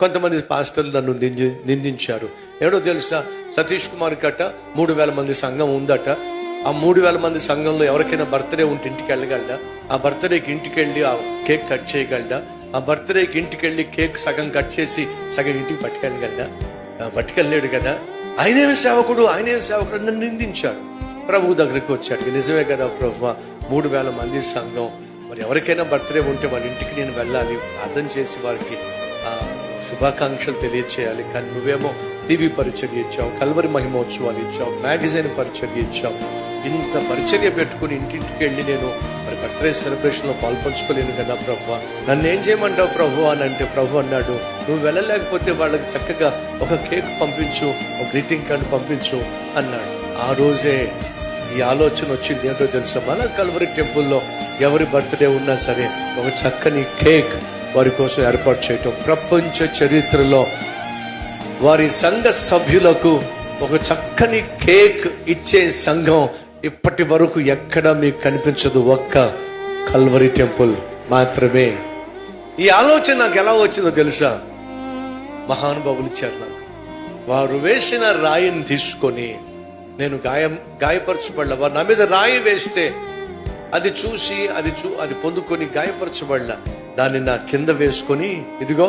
కొంతమంది పాస్టర్లు నన్ను నింది నిందించారు. ఎవడో తెలుసా? సతీష్ కుమార్ కట్ట మూడు వేల మంది సంఘం ఉందట. ఆ మూడు వేల మంది సంఘంలో ఎవరికైనా బర్త్డే ఉంటే ఇంటికి వెళ్ళగలడా? ఆ బర్త్డేకి ఇంటికి వెళ్ళి ఆ కేక్ కట్ చేయగలడా? ఆ బర్త్డేకి ఇంటికి వెళ్ళి కేక్ సగం కట్ చేసి సగం ఇంటికి పట్టుకెళ్ళగలడా? పట్టుకెళ్ళలేడు కదా. ఆయనేమి సేవకుడు? ఆయనేమి సేవకుడు? నన్ను నిందించాడు ప్రభు దగ్గరికి వచ్చాడు. నిజమే కదా ప్రభు మూడు వేల మంది సంఘం. మరి ఎవరికైనా బర్త్డే ఉంటే వాళ్ళ ఇంటికి నేను వెళ్ళాలి. ప్రార్థన చేసి వారికి శుభాకాంక్షలు తెలియచేయాలి. కానీ నువ్వేమో టీవీ పరిచర్య ఇచ్చావు కల్వరి మహిమోత్సవాలు ఇచ్చావు మ్యాగజైన్ పరిచర్య ఇచ్చావు. ఇంత పరిచర్య పెట్టుకుని ఇంటింటికి వెళ్ళి నేను మరి బర్త్డే సెలబ్రేషన్లో పాల్పంచుకోలేను కదా ప్రభు. నన్ను ఏం చేయమంటావు ప్రభు అని అంటే ప్రభు అన్నాడు నువ్వు వెళ్ళలేకపోతే వాళ్ళకి చక్కగా ఒక కేక్ పంపించు ఒక గ్రీటింగ్ కార్డు పంపించు అన్నాడు. ఆ రోజే ఈ ఆలోచన వచ్చింది ఏంటో తెలుసా? మన కల్వరి టెంపుల్లో ఎవరి బర్త్డే ఉన్నా సరే ఒక చక్కని కేక్ వారి కోసం ఏర్పాటు చేయటం. ప్రపంచ చరిత్రలో వారి సంఘ సభ్యులకు ఒక చక్కని కేక్ ఇచ్చే సంఘం ఇప్పటి వరకు ఎక్కడ మీకు కనిపించదు. ఒక్క కల్వరి టెంపుల్ మాత్రమే. ఈ ఆలోచన నాకు ఎలా వచ్చిందో తెలుసా? మహానుభావులు ఇచ్చారు నాకు. వారు వేసిన రాయిని తీసుకొని నేను గాయం గాయపరచబడ్డ వారు నా మీద రాయి వేస్తే అది చూసి అది చూ అది పొందుకొని గాయపరచబడ్డ దాన్ని నా కింద వేసుకొని ఇదిగో